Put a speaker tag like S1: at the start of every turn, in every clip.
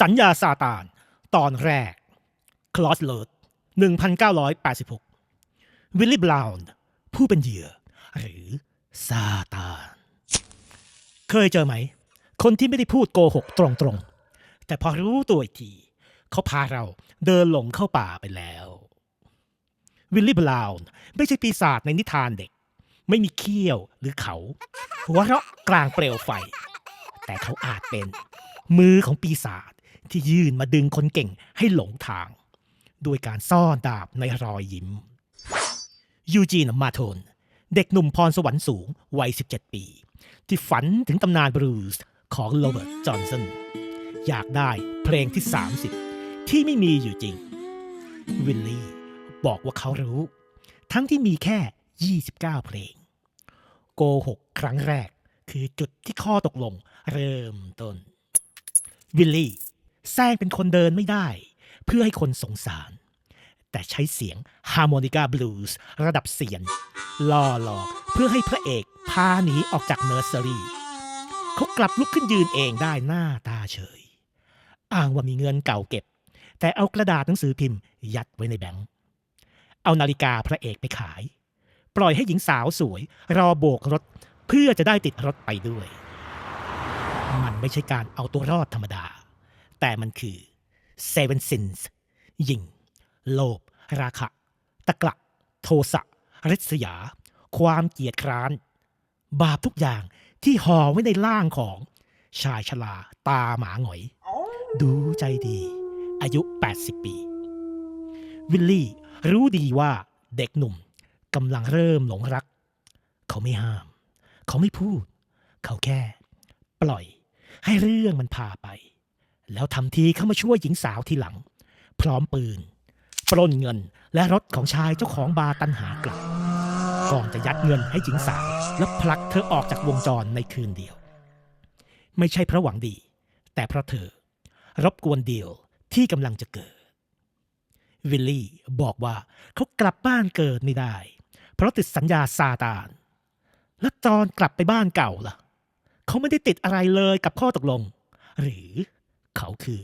S1: สัญญาซาตาน ตอนแรก คลอสเลิร์ด1986 วิลลี่บราวน์ผู้เป็นเหยื่อ หรือซาตาน เคยเจอไหม คนที่ไม่ได้พูดโกหกตรงๆ แต่พอรู้ตัวอีกที เขาพาเราเดินหลงเข้าป่าไปแล้ว วิลลี่บราวน์ไม่ใช่ปีศาจในนิทานเด็ก ไม่มีเขี้ยวหรือเขา หัวเราะกลางเปลวไฟ แต่เขาอาจเป็นมือของปีศาจ ที่ยื่นมาดึงคนเก่งให้หลงทาง ด้วยการซ่อนดาบในรอยยิ้ม ยูจีนมาโทน เด็กหนุ่มพรสวรรค์สูงวัย 17 ปี ที่ฝันถึงตำนานบรูซของโรเบิร์ตจอห์นสันอยากได้เพลงที่ 30 ที่ไม่มีอยู่จริง วิลลี่บอกว่าเขารู้ ทั้งที่มีแค่ 29 เพลง โกหกครั้งแรกคือจุดที่ข้อตกลงเริ่มต้น วิลลี่ แซงเป็นคนเดินไม่ได้ เพื่อให้คนสงสาร แต่ใช้เสียงฮาร์โมนิกาบลูส์ระดับเสียนล่อหลอกเพื่อให้พระเอกพาหนีออกจากเนอร์เซอรี่เขากลับลุกขึ้นยืนเองได้หน้าตาเฉย อ้างว่ามีเงินเก่าเก็บ แต่เอากระดาษหนังสือพิมพ์ ยัดไว้ในแบงค์เอานาฬิกาพระเอกไปขาย ปล่อยให้หญิงสาวสวย รอโบกรถเพื่อจะได้ติดรถไปด้วย มันไม่ใช่การเอาตัวรอดธรรมดา แต่มันคือ Seven Sins ยิงโลภ ราคะ ตะกละโทสะริษยา ความเกียจคร้าน บาปทุกอย่างที่ห่อไว้ในร่างของชายชราตาหมาหงอย ดูใจดี อายุ 80 ปี วิลลี่รู้ดีว่าเด็กหนุ่มกำลังเริ่มหลงรัก เขาไม่ห้าม เขาไม่พูด เขาแค่ ปล่อยให้เรื่องมันพาไป แล้วทำทีเข้ามาช่วยหญิงสาวทีหลัง พร้อมปืน ปล้นเงินและรถของชายเจ้าของบาร์ตันหากลับ ก่อนจะยัดเงินให้หญิงสาว และผลักเธอออกจากวงจรในคืนเดียว ไม่ใช่เพราะหวังดี แต่เพราะเธอ รบกวนเดียวที่กำลังจะเกิด วิลลี่บอกว่าเขากลับบ้านเกิดไม่ได้ เพราะติดสัญญาซาตาน แล้วตอนกลับไปบ้านเก่าล่ะ เขาไม่ได้ติดอะไรเลยกับข้อตกลง หรือ เขาคือ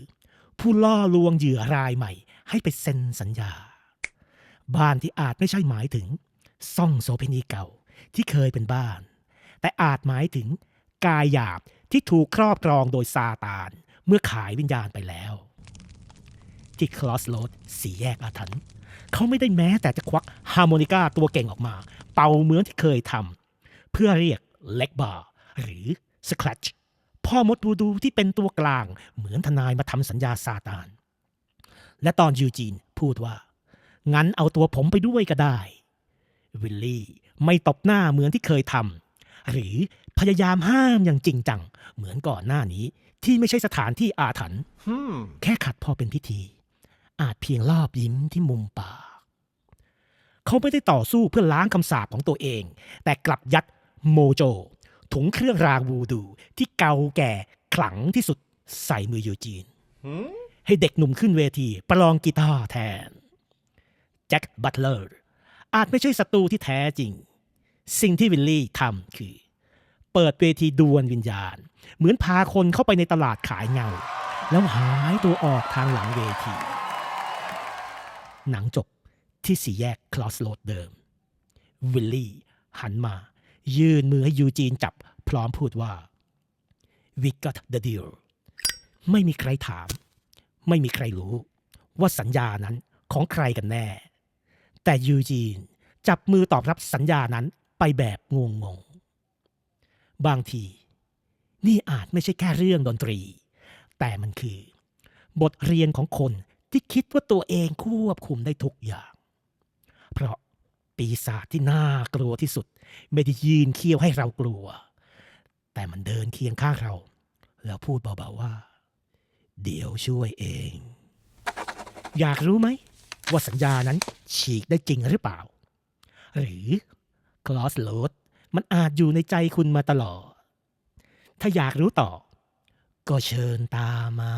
S1: ผู้ล่อลวงเหยื่อรายใหม่ ให้ไปเซ็นสัญญา บ้านที่อาจไม่ใช่หมายถึง ซ่องโสเภณีเก่าที่เคยเป็นบ้าน แต่อาจหมายถึงกายหยาบที่ถูกครอบครองโดยซาตาน เมื่อขายวิญญาณไปแล้ว ที่คลอสโรดสี่แยกอาถรรพ์เขาไม่ได้แม้แต่จะควักฮาร์โมนิกาตัวเก่งออกมา เป่าเหมือนที่เคยทำเพื่อเรียกเล็กบาร์หรือสครัช พ่อมดดูดูที่เป็นตัวกลาง เหมือนทนายมาทำสัญญาซาตาน และตอนยูจีนพูดว่า งั้นเอาตัวผมไปด้วยก็ได้ วิลลี่ไม่ตบหน้าเหมือนที่เคยทำหรือพยายามห้ามอย่างจริงจัง เหมือนก่อนหน้านี้ที่ไม่ใช่สถานที่อาถรรพ์
S2: Hmm.
S1: แค่ขัดพอเป็นพิธี อาจเพียงรอบยิ้มที่มุมปากเขาไม่ได้ต่อสู้เพื่อล้างคำสาปของตัวเอง แต่กลับยัดโมโจ ถุงเครื่องรางวูดู ที่เก่าแก่ขลังที่สุดใส่มือยูจีน
S2: Hmm?
S1: ให้เด็กหนุ่มขึ้นเวที ประลองกีตาร์แทน แจ็คบัตเลอร์อาจไม่ใช่ศัตรูที่แท้จริง สิ่งที่วิลลี่ทำคือ เปิดเวทีดวลวิญญาณ เหมือนพาคนเข้าไปในตลาดขายเงา แล้วหายตัวออกทางหลังเวที หนังจบที่สี่แยกคลอสโรดเดิม วิลลี่หันมา ยื่นมือให้ยูจีนจับ พร้อมพูดว่า we got the deal ไม่มีใครถาม ไม่มีใครรู้ ว่าสัญญานั้นของใครกันแน่ แต่ยูจีนจับมือตอบรับสัญญานั้นไปแบบงงงๆบางที นี่อาจไม่ใช่แค่เรื่องดนตรี แต่มันคือ บทเรียนของคนที่คิดว่าตัวเองควบคุมได้ทุกอย่าง ปีศาจที่น่ากลัวที่สุด ไม่ได้ยืนเคี้ยวให้เรากลัว แต่มันเดินเคียงข้างเรา แล้วพูดเบาๆว่า เดี๋ยวช่วยเอง อยากรู้ไหม ว่าสัญญานั้นฉีกได้จริงหรือเปล่า หรือคลอสโ a ดมันอาจอยู่ในใจคุณมาตลอด ถ้าอยากรู้ต่อ ก็เชิญตามา